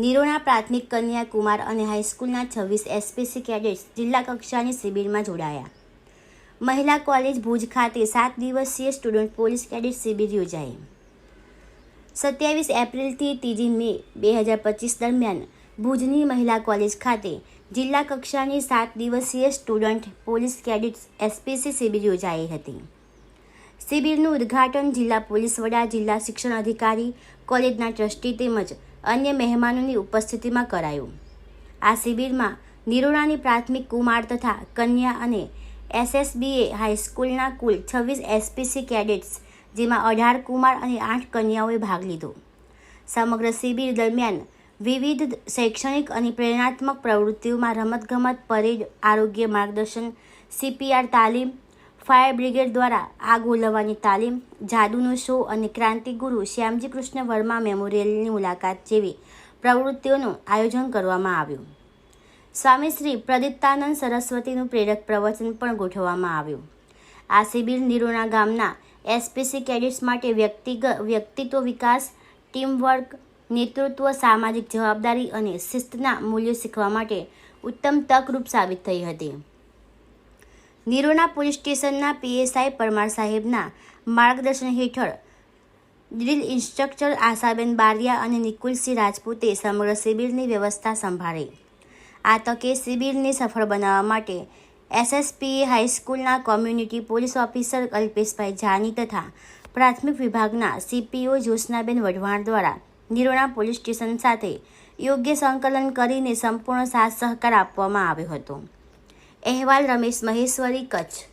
નિરોણા પ્રાથમિક કન્યા કુમાર અને હાઈસ્કૂલના છવ્વીસ એસપીસી કેડેટ્સ જિલ્લા કક્ષાની શિબિરમાં જોડાયા. મહિલા કોલેજ ભુજ ખાતે સાત દિવસીય સ્ટુડન્ટ પોલીસ કેડેટ શિબિર યોજાઈ. સત્યાવીસ એપ્રિલથી ત્રીજી મે બે હજાર પચીસ દરમિયાન ભુજની મહિલા કોલેજ ખાતે જિલ્લા કક્ષાની સાત દિવસીય સ્ટુડન્ટ પોલીસ કેડેટ્સ એસપીસી શિબિર યોજાઈ હતી. શિબિરનું ઉદ્ઘાટન જિલ્લા પોલીસ વડા, જિલ્લા શિક્ષણ અધિકારી કોલેજના ટ્રસ્ટી તેમજ અન્ય મહેમાનોની ઉપસ્થિતિમાં કરાયું. આ શિબિરમાં નિરોણાની પ્રાથમિક કુમાર તથા કન્યા અને એસએસબીએ હાઈસ્કૂલના કુલ છવ્વીસ એસપીસી કેડેટ્સ, જેમાં અઢાર કુમાર અને આઠ કન્યાઓએ ભાગ લીધો. સમગ્ર શિબિર દરમિયાન વિવિધ શૈક્ષણિક અને પ્રેરણાત્મક પ્રવૃત્તિઓમાં રમતગમત, પરેડ, આરોગ્ય માર્ગદર્શન, સીપીઆર તાલીમ ફાયર બ્રિગેડ દ્વારા આગ ઓલવવાની તાલીમ, જાદુનો શો અને ક્રાંતિગુરુ શ્યામજી કૃષ્ણ વર્મા મેમોરિયલની મુલાકાત જેવી પ્રવૃત્તિઓનું આયોજન કરવામાં આવ્યું. સ્વામી શ્રી પ્રદિત્તાનંદ સરસ્વતીનું પ્રેરક પ્રવચન પણ ગોઠવવામાં આવ્યું. આ શિબિર નિરોણા ગામના એસપીસી કેડેટ્સ માટે વ્યક્તિગત વ્યક્તિત્વ વિકાસ, ટીમવર્ક, નેતૃત્વ, સામાજિક જવાબદારી અને શિસ્તના મૂલ્યો શીખવા માટે ઉત્તમ તકરૂપ સાબિત થઈ હતી. નિરોણા પોલીસ સ્ટેશનના પીએસઆઈ પરમાર સાહેબના માર્ગદર્શન હેઠળ ડ્રીલ ઇન્સ્ટ્રક્ટર આશાબેન બારિયા અને નિકુલસિંહ રાજપૂતે સમગ્ર શિબિરની વ્યવસ્થા સંભાળી. આ તકે શિબિરને સફળ બનાવવા માટે એસએસપીએ હાઈસ્કૂલના community police officer Alpeshbhai Jani તથા પ્રાથમિક વિભાગના સીપીઓ જ્યોત્સનાબેન વઢવાણ દ્વારા નિરોણા પોલીસ સ્ટેશન સાથે યોગ્ય સંકલન કરીને સંપૂર્ણ સાથ સહકાર આપવામાં આવ્યો હતો. અહેવાલ રમેશ મહેશ્વરી કચ્છ.